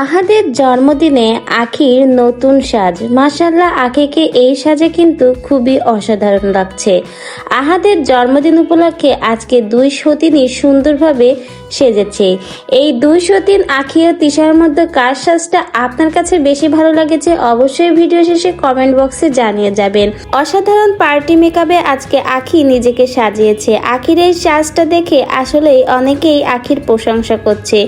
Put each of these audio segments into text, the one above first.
আহাদের জন্মদিনে আখির নতুন সাজ। মাসাল্লাহ আখিকে এই সাজে কিন্তু খুবই অসাধারণ লাগছে। আহাদের জন্মদিন উপলক্ষে আজকে দুই সতিনই সুন্দরভাবে সেজেছে। এই দুই সতিন আখি ও তিশার মধ্যে কার সাজটা আপনার কাছে বেশি ভালো লাগেছে অবশ্যই ভিডিও শেষে কমেন্ট বক্সে জানিয়ে যাবেন। অসাধারণ পার্টি মেকআপে আজকে আখি নিজেকে সাজিয়েছে। আখির এই সাজটা দেখে আসলেই অনেকেই আখির প্রশংসা করছে।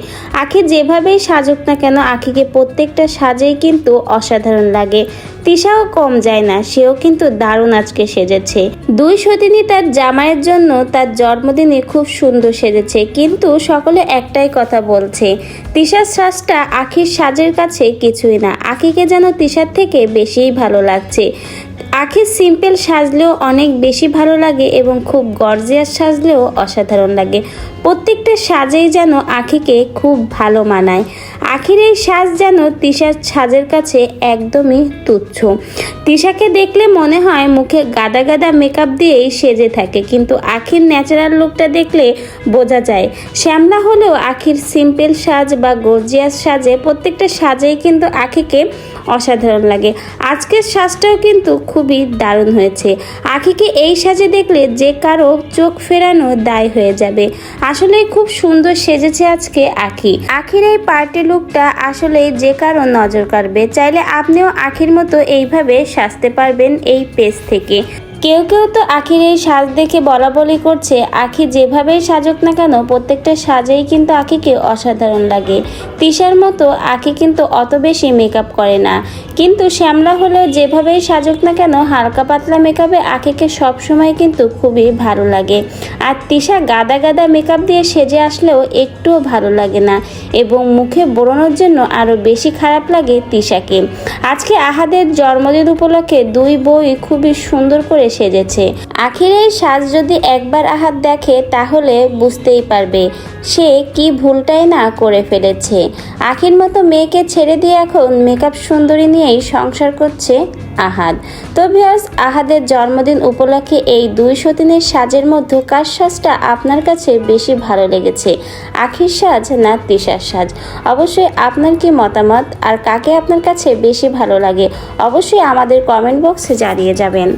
আখি যেভাবেই সাজুক না কেন আখিকে প্রত্যেকটা সাজেই কিন্তু অসাধারণ লাগে। তিশাও কম যায় না, সেও কিন্তু দারুণ আজকে সেজেছে। দুই সতিনী তার জামাইয়ের জন্য তার জন্মদিনে খুব সুন্দর সেজেছে, কিন্তু সকলে একটাই কথা বলছে, তিশার সাজটা আখির সাজের কাছে কিছুই না, আখিকে যেন তিশার থেকে বেশিই ভালো লাগছে। আখির সিম্পল সাজলেও অনেক বেশি ভালো লাগে এবং খুব গর্জিয়াস সাজলেও অসাধারণ লাগে। প্রত্যেকটা সাজেই যেন আখিকে খুব ভালো মানায়। আখির এই সাজ যেন তিশার সাজের কাছে একদমই তুচ্ছ। তিশাকে দেখলে মনে হয় মুখে গাদা গাদা মেকআপ দিয়েই সেজে থাকে, কিন্তু আখির ন্যাচারাল লুকটা দেখলে বোঝা যায়। শ্যামলা হলেও আখির সিম্পল সাজ বা গর্জিয়াস সাজে প্রত্যেকটা সাজেই কিন্তু আখিকে অসাধারণ লাগে। আজকের সাজটাও কিন্তু খুবই দারুণ হয়েছে। আখিকে এই সাজে দেখলে যে কারও চোখ ফেরানো দায় হয়ে যাবে। আসলে খুব সুন্দর সেজেছে আজকে আখি। আখির এই পার্টি লুকটা আসলে যে কারও নজর কাড়বে, চাইলে আপনিও আখির মতো এইভাবে সাজতে পারবেন এই পেজ থেকে। কেউ কেউ তো আখির এই সাজ দেখে বলা বলি করছে, আখি যেভাবেই সাজুক না কেন, প্রত্যেকটা সাজেই কিন্তু আখিকে অসাধারণ লাগে। তিশার মতো আখি কিন্তু অত বেশি মেকআপ করে না। কিন্তু শ্যামলা হলেও যেভাবেই সাজুক না কেন, হালকা পাতলা মেকআপে আখিকে সবসময় কিন্তু খুবই ভালো লাগে। আর তিশা গাদা গাদা মেকআপ দিয়ে সেজে আসলেও একটুও ভালো লাগে না এবং মুখে বোড়ানোর জন্য আরও বেশি খারাপ লাগে তিশাকে। আজকে আহাদের জন্মদিন উপলক্ষে দুই বই খুবই সুন্দর করে সেজেছে। আখির এই সাজ যদি একবার আহাত দেখে, তাহলে বুঝতেই পারবে সে কি ভুলটাই না করে ফেলেছে। আখির মতো মেয়েকে ছেড়ে দিয়ে এখন মেকআপ সুন্দরী নিয়েই সংসার করছে আহাদ তো ভিউয়ার্স আহাদের জন্মদিন উপলক্ষে এই দুই সতিনের সাজের মধ্যে কার সাজটা আপনার কাছে বেশি ভালো লেগেছে? আখির সাজ না তিশার সাজ? অবশ্যই আপনার কি মতামত? আর কাকে আপনার কাছে বেশি ভালো লাগে? অবশ্যই আমাদের কমেন্ট বক্সে জানিয়ে যাবেন।